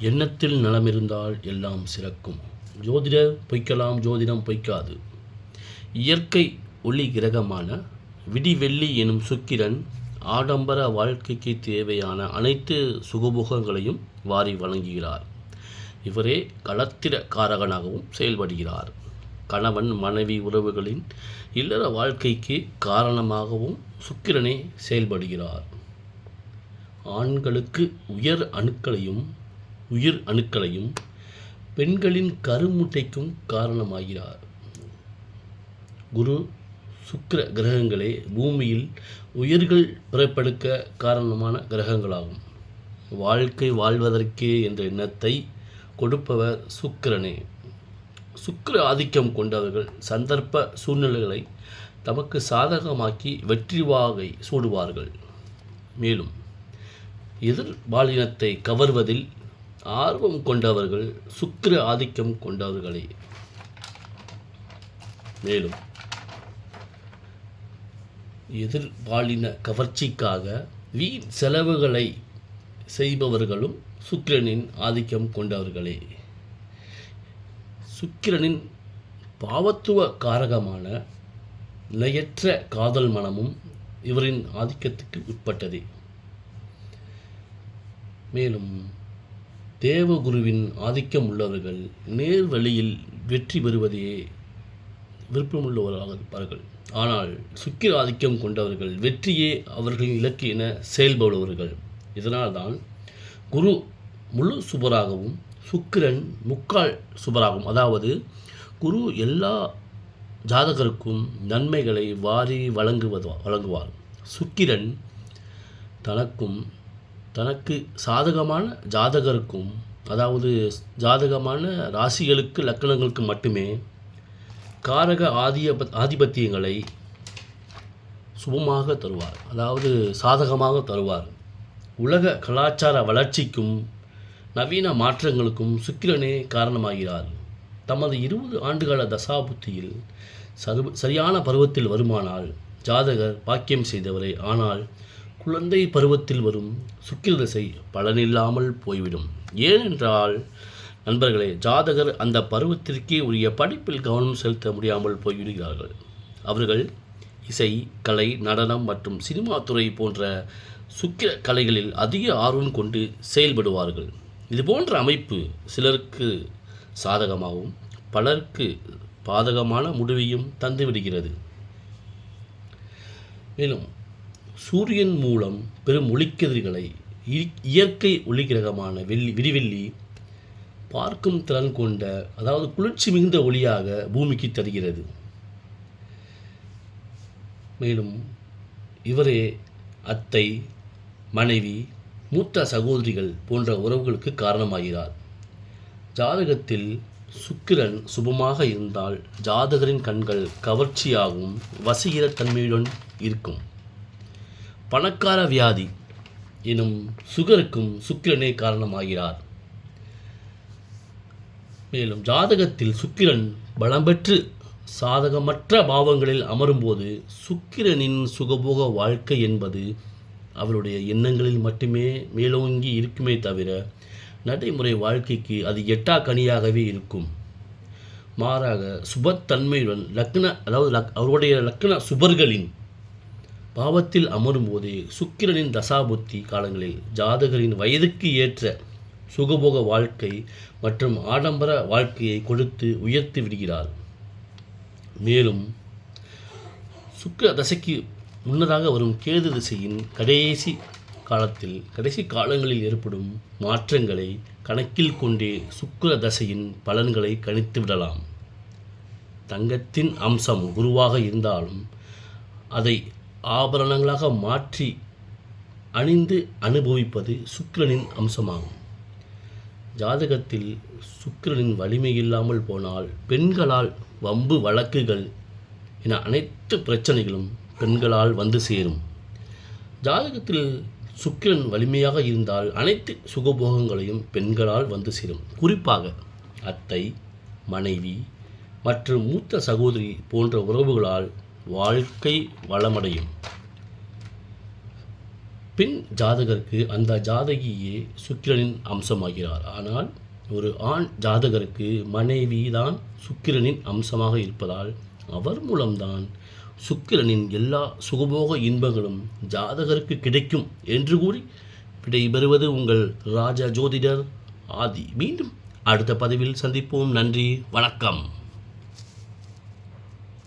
எண்ணத்தில் நலமிருந்தால் எல்லாம் சிறக்கும். ஜோதிடர் பொய்க்கலாம் ஜோதிடம் பொய்க்காது. இயற்கை ஒளி கிரகமான விடிவெள்ளி எனும் சுக்கிரன் ஆடம்பர வாழ்க்கைக்கு தேவையான அனைத்து சுகபோகங்களையும் வாரி வழங்குகிறார். இவரே களத்திர காரகனாகவும் செயல்படுகிறார். கணவன் மனைவி உறவுகளின் இல்லற வாழ்க்கைக்கு காரணமாகவும் சுக்கிரனே செயல்படுகிறார். ஆண்களுக்கு உயர் அணுக்களையும் உயிர் அணுக்களையும் பெண்களின் கருமுட்டைக்கும் காரணமாகிறார். குரு சுக்கிர கிரகங்களே பூமியில் உயிர்கள் பிறப்பெடுக்க காரணமான கிரகங்களாகும். வாழ்க்கை வாழ்வதற்கே என்ற எண்ணத்தை கொடுப்பவர் சுக்கிரனே. சுக்கிர ஆதிக்கம் கொண்டவர்கள் சந்தர்ப்ப சூழ்நிலைகளை தமக்கு சாதகமாக்கி வெற்றி வாகை சூடுவார்கள். மேலும் எதிர் பாலினத்தை கவர்வதில் ஆர்வம் கொண்டவர்கள் சுக்கிர ஆதிக்கம் கொண்டவர்களே. மேலும் எதிர்பாலின கவர்ச்சிக்காக வீண் செலவுகளை செய்பவர்களும் சுக்கிரனின் ஆதிக்கம் கொண்டவர்களே. சுக்கிரனின் பாவத்துவ காரகமான நிலையற்ற காதல் மனமும் இவரின் ஆதிக்கத்துக்கு உட்பட்டதே. மேலும் தேவகுருவின் ஆதிக்கம் உள்ளவர்கள் நேர் வழியில் வெற்றி பெறுவதையே விருப்பமுள்ளவர்களாக இருப்பார்கள். ஆனால் சுக்கிர ஆதிக்கம் கொண்டவர்கள் வெற்றியே அவர்களின் இலக்கு என செயல்படுபவர்கள். இதனால்தான் குரு முழு சுபராகவும் சுக்கிரன் முக்கால் சுபராகவும் அதாவது குரு எல்லா ஜாதகருக்கும் நன்மைகளை வாரி வழங்குவது வழங்குவார். சுக்கிரன் தனக்கும் தனக்கு சாதகமான ஜாதகருக்கும் அதாவது ஜாதகமான ராசிகளுக்கு லக்கணங்களுக்கு மட்டுமே காரக ஆதிய ஆதிபத்தியங்களை சுபமாக தருவார். அதாவது சாதகமாக தருவார். உலக கலாச்சார வளர்ச்சிக்கும் நவீன மாற்றங்களுக்கும் சுக்கிரனே காரணமாகிறார். தமது இருபது ஆண்டுகால தசாபுத்தியில் சரு சரியான பருவத்தில் வருமானால் ஜாதகர் பாக்கியம் செய்தவரே. ஆனால் குழந்தை பருவத்தில் வரும் சுக்கில் தசை பலனில்லாமல் போய்விடும். ஏனென்றால் நண்பர்களே ஜாதகர் அந்த பருவத்திற்கே உரிய படிப்பில் கவனம் செலுத்த முடியாமல் போய்விடுகிறார்கள். அவர்கள் இசை கலை நடனம் மற்றும் சினிமா துறை போன்ற சுக்கிர கலைகளில் அதிக ஆர்வம் கொண்டு செயல்படுவார்கள். இது போன்ற அமைப்பு சிலருக்கு சாதகமாகவும் பலருக்கு பாதகமான முடிவையும் தந்துவிடுகிறது. மேலும் சூரியன் மூலம் பெரும் ஒளிக்கதிர்களை இ- இயற்கை ஒளிக்கிரகமான வெள்ளி விரிவெள்ளி பார்க்கும் திறன் கொண்ட அதாவது குளிர்ச்சி மிகுந்த ஒளியாக பூமிக்கு தருகிறது. மேலும் இவரே அத்தை மனைவி மூத்த சகோதரிகள் போன்ற உறவுகளுக்கு காரணமாகிறார். ஜாதகத்தில் சுக்கிரன் சுபமாக இருந்தால் ஜாதகரின் கண்கள் கவர்ச்சியாகவும் வசீகர தன்மையுடன் இருக்கும். பணக்கார வியாதி எனும் சுகருக்கும் சுக்கிரனே காரணமாகிறார். மேலும் ஜாதகத்தில் சுக்கிரன் பலம் பெற்று சாதகமற்ற பாவங்களில் அமரும்போது சுக்கிரனின் சுகபோக வாழ்க்கை என்பது அவருடைய எண்ணங்களில் மட்டுமே மேலோங்கி இருக்குமே தவிர நடைமுறை வாழ்க்கைக்கு அது எட்டா கனியாகவே இருக்கும். மாறாக சுபத்தன்மையுடன் லக்ன அதாவது லக் அவருடைய லக்ன சுபர்களின் பாவத்தில் அமரும்போது சுக்கிரனின் தசாபுத்தி காலங்களில் ஜாதகரின் வயதுக்கு ஏற்ற சுகபோக வாழ்க்கை மற்றும் ஆடம்பர வாழ்க்கையை கொடுத்து உயர்த்தி விடுகிறார். மேலும் சுக்கிர தசைக்கு முன்னதாக வரும் கேது திசையின் கடைசி காலத்தில் கடைசி காலங்களில் ஏற்படும் மாற்றங்களை கணக்கில் கொண்டே சுக்கிர தசையின் பலன்களை கணித்து விடலாம். தங்கத்தின் அம்சம் குருவாக இருந்தாலும் அதை ஆபரணங்களாக மாற்றி அணிந்து அனுபவிப்பது சுக்கிரனின் அம்சமாகும். ஜாதகத்தில் சுக்கிரனின் வலிமை இல்லாமல் போனால் பெண்களால் வம்பு வழக்குகள் என அனைத்து பிரச்சனைகளும் பெண்களால் வந்து சேரும். ஜாதகத்தில் சுக்கிரன் வலிமையாக இருந்தால் அனைத்து சுகபோகங்களையும் பெண்களால் வந்து சேரும். குறிப்பாக அத்தை மனைவி மற்றும் மூத்த சகோதரி போன்ற உறவுகளால் வாழ்க்கை வளமடையும். பெண் ஜாதகருக்கு அந்த ஜாதகியே சுக்கிரனின் அம்சமாகிறார். ஆனால் ஒரு ஆண் ஜாதகருக்கு மனைவி தான் சுக்கிரனின் அம்சமாக இருப்பதால் அவர் மூலம்தான் சுக்கிரனின் எல்லா சுகபோக இன்பங்களும் ஜாதகருக்கு கிடைக்கும் என்று கூறி விடைபெறுவது உங்கள் ராஜ ஜோதிடர் ஆதி. மீண்டும் அடுத்த பதிவில் சந்திப்போம். நன்றி. வணக்கம்.